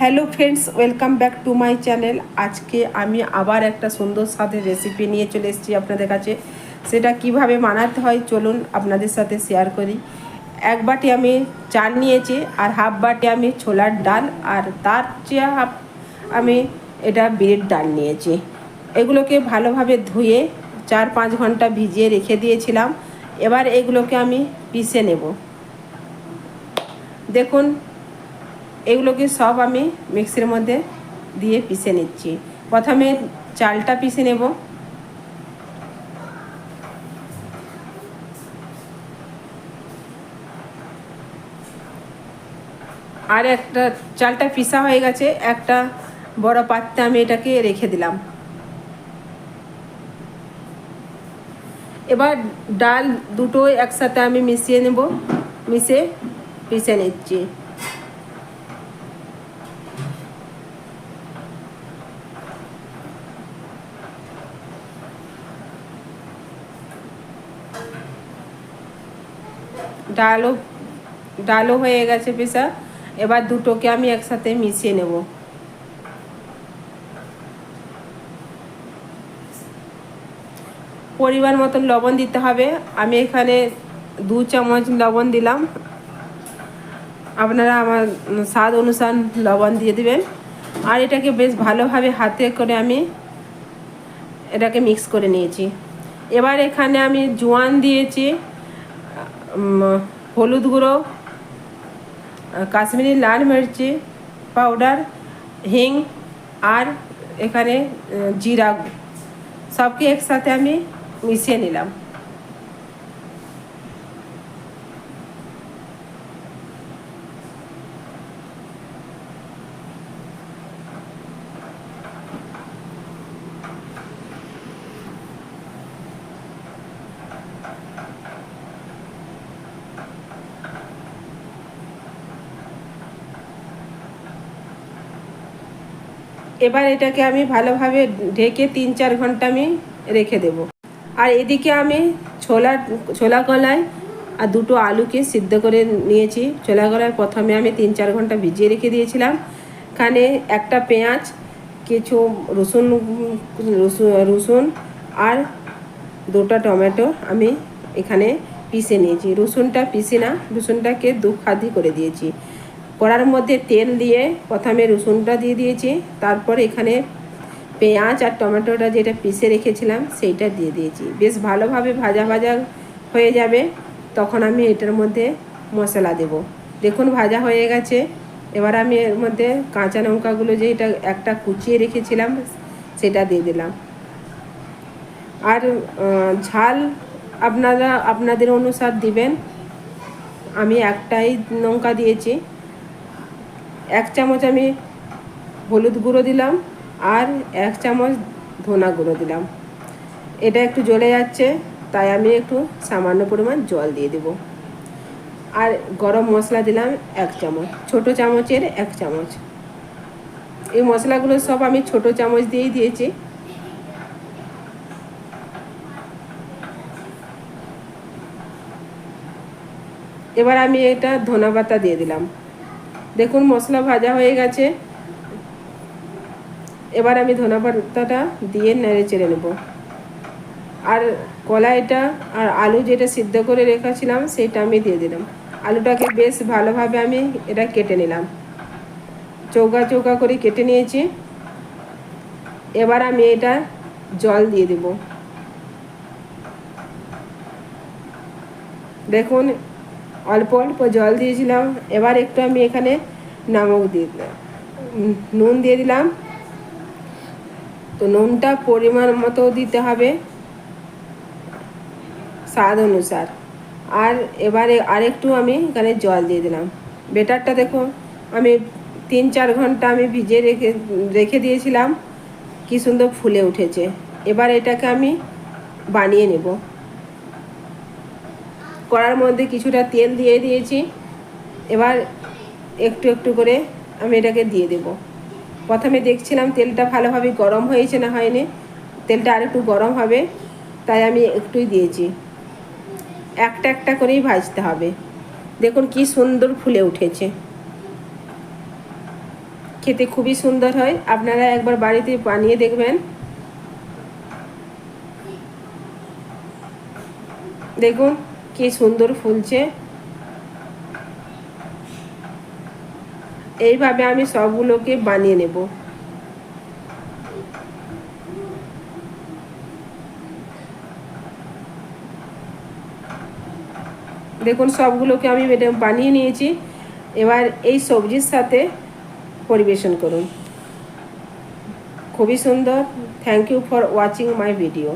Hello friends, welcome back to my channel. আজকে আমি আবার একটা সুন্দর স্বাদের রেসিপি নিয়ে চলে এসেছি আপনাদের কাছে। সেটা কীভাবে বানাতে হয় চলুন আপনাদের সাথে শেয়ার করি। এক বাটি আমি চাল নিয়েছি আর হাফ বাটি আমি ছোলার ডাল আর তার চেয়ে হাফ আমি এটা বিড়ির ডাল নিয়েছি। এগুলোকে ভালোভাবে ধুয়ে চার পাঁচ ঘণ্টা ভিজিয়ে রেখে দিয়েছিলাম। এবার এগুলোকে আমি পিষে নেব। দেখুন এগুলোকে সব আমি মিক্সির মধ্যে দিয়ে পিষে নিচ্ছি। প্রথমে চালটা পিষে নেব। আর একটা, চালটা পিসা হয়ে গেছে, একটা বড় পাত্রে আমি এটাকে রেখে দিলাম। এবার ডাল দুটো একসাথে আমি মিশিয়ে নেব মিশে পিষে নিচ্ছি। ডালও ডালও হয়ে গেছে পেশা এবার দুটোকে আমি একসাথে মিশিয়ে নেব। পরিমাণ মতন লবণ দিতে হবে। আমি এখানে দু চামচ লবণ দিলাম। আপনারা আমার স্বাদ অনুসার লবণ দিয়ে দেবেন। আর এটাকে বেশ ভালোভাবে হাতে করে আমি এটাকে মিক্স করে নিয়েছি। এবার এখানে আমি জোয়ান দিয়েছি। হলুদ গুঁড়ো কাশ্মীরি লাল মির্চি পাউডার হিং আর এখানে জিরা, সবকে একসাথে আমি মিশিয়ে নিলাম। এবার এটাকে আমি ভালোভাবে ঢেকে তিন চার ঘণ্টা আমি রেখে দেব। আর এদিকে আমি ছোলা ছোলা কলাই আর দুটো আলুকে সিদ্ধ করে নিয়েছি। ছোলা কলাই প্রথমে আমি তিন চার ঘণ্টা ভিজিয়ে রেখে দিয়েছিলাম। এখানে একটা পেঁয়াজ, কিছু রসুন রসুন রসুন আর দুটো টমেটো আমি এখানে পিষে নিয়েছি। রসুনটা পিষি না, রসুনটাকে দু খাদি করে দিয়েছি। কড়ার মধ্যে তেল দিয়ে প্রথমে রসুনটা দিয়ে দিয়েছি, তারপর এখানে পেঁয়াজ আর টমেটোটা যেটা পিষে রেখেছিলাম সেইটা দিয়ে দিয়েছি। বেশ ভালোভাবে ভাজা ভাজা হয়ে যাবে, তখন আমি এটার মধ্যে মশলা দেব। দেখুন, ভাজা হয়ে গেছে। এবার আমি এর মধ্যে কাঁচা লঙ্কাগুলো যে এটা একটা কুচিয়ে রেখেছিলাম, সেটা দিয়ে দিলাম। আর ঝাল আপনারা, আপনাদের অনুসার দিবেন। আমি একটাই লঙ্কা দিয়েছি। এক চামচ আমি হলুদ গুঁড়ো দিলাম আর এক চামচ ধনা গুঁড়ো দিলাম। এটা একটু জ্বলে যাচ্ছে, তাই আমি একটু সামান্য পরিমাণ জল দিয়ে দেব। আর গরম মশলা দিলাম এক চামচ, ছোট চামচের এক চামচ। এই মশলাগুলো সব আমি ছোট চামচ দিয়েই দিয়েছি। এবার আমি এটা ধনা পাতা দিয়ে দিলাম। দেখুন, মশলা ভাজা হয়ে গেছে। এবার আমি ধনা পাতাটা দিয়ে নেড়ে চেড়ে নেব। আর কলাইটা আর আলু যেটা সিদ্ধ করে রেখেছিলাম, সেটা আমি দিয়ে দিলাম। আলুটাকে বেশ ভালোভাবে আমি এটা কেটে নিলাম। চৌকা চৌকা করে কেটে নিয়েছি। এবার আমি এটা জল দিয়ে দেব। দেখুন অল্প অল্প জল দিয়েছিলাম। এবার একটু আমি এখানে নামক দিয়ে দিলাম। নুন দিয়ে দিলাম। তো নুনটা পরিমাণ মতো দিতে হবে স্বাদ অনুসার। আর এবারে আরেকটু আমি এখানে জল দিয়ে দিলাম। বেটারটা দেখো, আমি তিন চার ঘণ্টা আমি ভিজে রেখে রেখে দিয়েছিলাম। কি সুন্দর ফুলে উঠেছে। এবার এটাকে আমি বানিয়ে নেব। কড়ার মধ্যে কিছুটা তেল দিয়ে দিয়েছি। এবার একটু একটু করে আমি এটাকে দিয়ে দেব। প্রথমে দেখছিলাম তেলটা ভালোভাবে গরম হয়েছে না হয়নি। তেলটা আর একটু গরম হবে, তাই আমি একটুই দিয়েছি। একটা একটা করেই ভাজতে হবে। দেখুন কি সুন্দর ফুলে উঠেছে। খেতে খুবই সুন্দর হয়। আপনারা একবার বাড়িতে বানিয়ে দেখবেন। দেখুন কি সুন্দর ফুলছে। এইভাবে আমি সবগুলোকে বানিয়ে নেব। দেখুন, সবগুলোকে আমি বানিয়ে নিয়েছি। এবার এই সবজির সাথে পরিবেশন করুন। খুবই সুন্দর। Thank you for watching my video